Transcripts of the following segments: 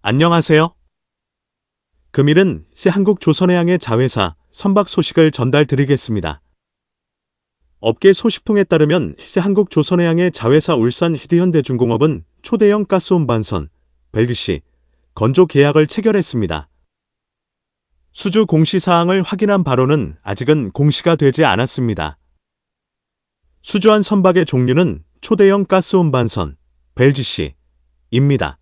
안녕하세요. 금일은 시 한국 조선해양의 자회사 선박 소식을 전달드리겠습니다. 업계 소식통에 따르면 시 한국 조선해양의 자회사 울산 히드현대중공업은 초대형 가스 운반선 벨기시 건조 계약을 체결했습니다. 수주 공시 사항을 확인한 바로는 아직은 공시가 되지 않았습니다. 수주한 선박의 종류는 초대형 가스 운반선 벨지시입니다.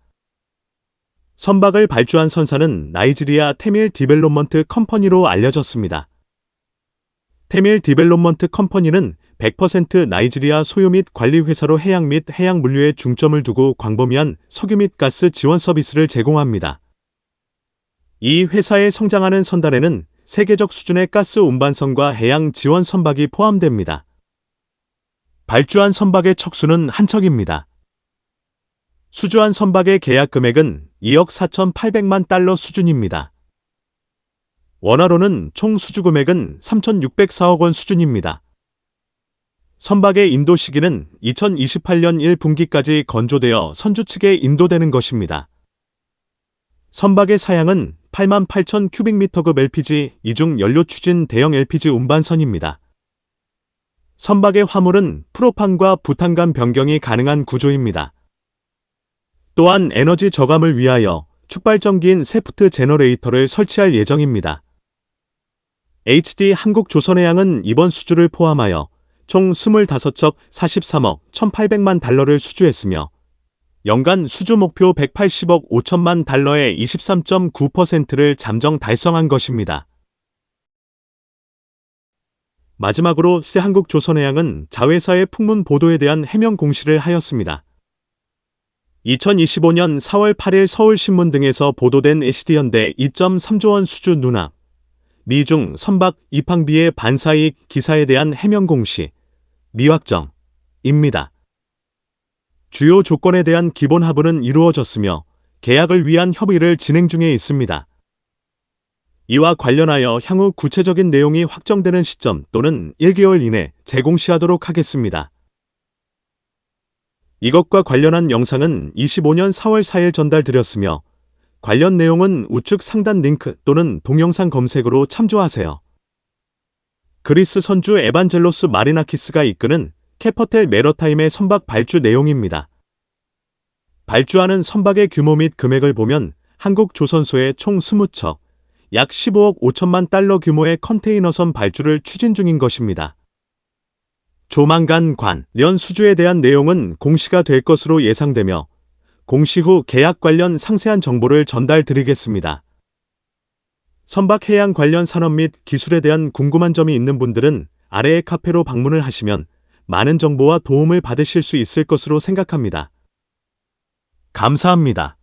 선박을 발주한 선사는 나이지리아 테밀 디벨롭먼트 컴퍼니로 알려졌습니다. 테밀 디벨롭먼트 컴퍼니는 100% 나이지리아 소유 및 관리 회사로 해양 및 해양 물류에 중점을 두고 광범위한 석유 및 가스 지원 서비스를 제공합니다. 이 회사의 성장하는 선단에는 세계적 수준의 가스 운반선과 해양 지원 선박이 포함됩니다. 발주한 선박의 척수는 한 척입니다. 수주한 선박의 계약 금액은 2억 4,800만 달러 수준입니다. 원화로는 총 수주 금액은 3,604억 원 수준입니다. 선박의 인도 시기는 2028년 1분기까지 건조되어 선주 측에 인도되는 것입니다. 선박의 사양은 8만 8천 큐빅미터급 LPG 이중 연료 추진 대형 LPG 운반선입니다. 선박의 화물은 프로판과 부탄간 변경이 가능한 구조입니다. 또한 에너지 저감을 위하여 축발전기인 세프트 제너레이터를 설치할 예정입니다. HD 한국조선해양은 이번 수주를 포함하여 총 25척 43억 1,800만 달러를 수주했으며 연간 수주 목표 180억 5천만 달러의 23.9%를 잠정 달성한 것입니다. 마지막으로 시 한국조선해양은 자회사의 풍문 보도에 대한 해명 공시를 하였습니다. 2025년 4월 8일 서울신문 등에서 보도된 SD현대 2.3조 원 수주 누납, 미중 선박 입항비의 반사이익 기사에 대한 해명 공시, 미확정입니다. 주요 조건에 대한 기본 합의는 이루어졌으며 계약을 위한 협의를 진행 중에 있습니다. 이와 관련하여 향후 구체적인 내용이 확정되는 시점 또는 1개월 이내 재공시하도록 하겠습니다. 이것과 관련한 영상은 25년 4월 4일 전달드렸으며 관련 내용은 우측 상단 링크 또는 동영상 검색으로 참조하세요. 그리스 선주 에반젤로스 마리나키스가 이끄는 캐퍼텔 메러타임의 선박 발주 내용입니다. 발주하는 선박의 규모 및 금액을 보면 한국 조선소의 총 20척, 약 15억 5천만 달러 규모의 컨테이너선 발주를 추진 중인 것입니다. 조만간 관련 수주에 대한 내용은 공시가 될 것으로 예상되며 공시 후 계약 관련 상세한 정보를 전달 드리겠습니다. 선박 해양 관련 산업 및 기술에 대한 궁금한 점이 있는 분들은 아래의 카페로 방문을 하시면 많은 정보와 도움을 받으실 수 있을 것으로 생각합니다. 감사합니다.